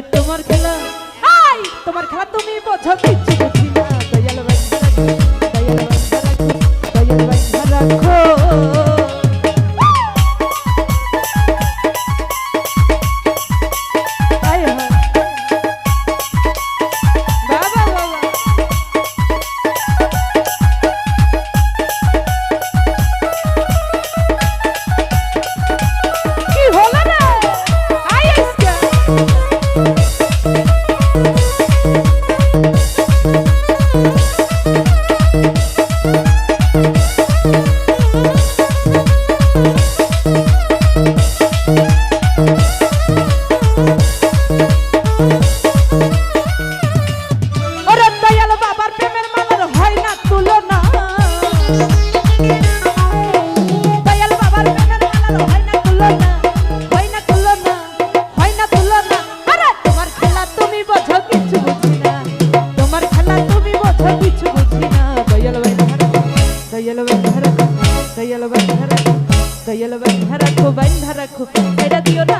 তোমার খেলা। তোমার খেলা তুমি বোঝো কিছু দয়াল বান্ধা রাখো দয়াল বান্ধা রাখো বান্ধা রাখো এটা দিও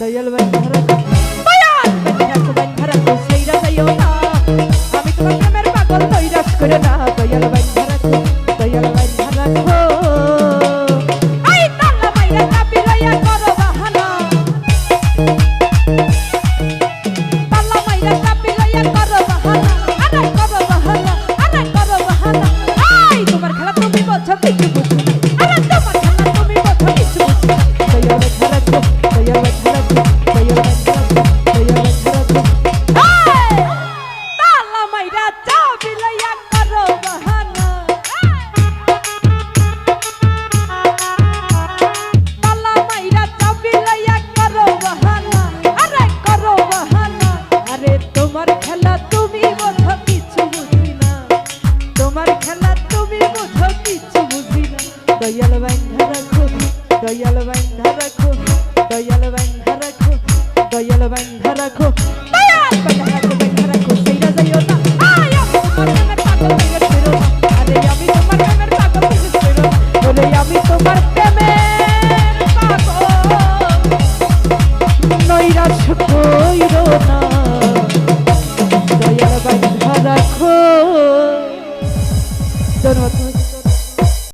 Dayal ben bharat Bayan ben bharat Kusayra sayo na Dayal বান্ধা রাখো দয়াল বান্ধা রাখো দয়াল বান্ধা রাখো। নৈরাশ কইরো না।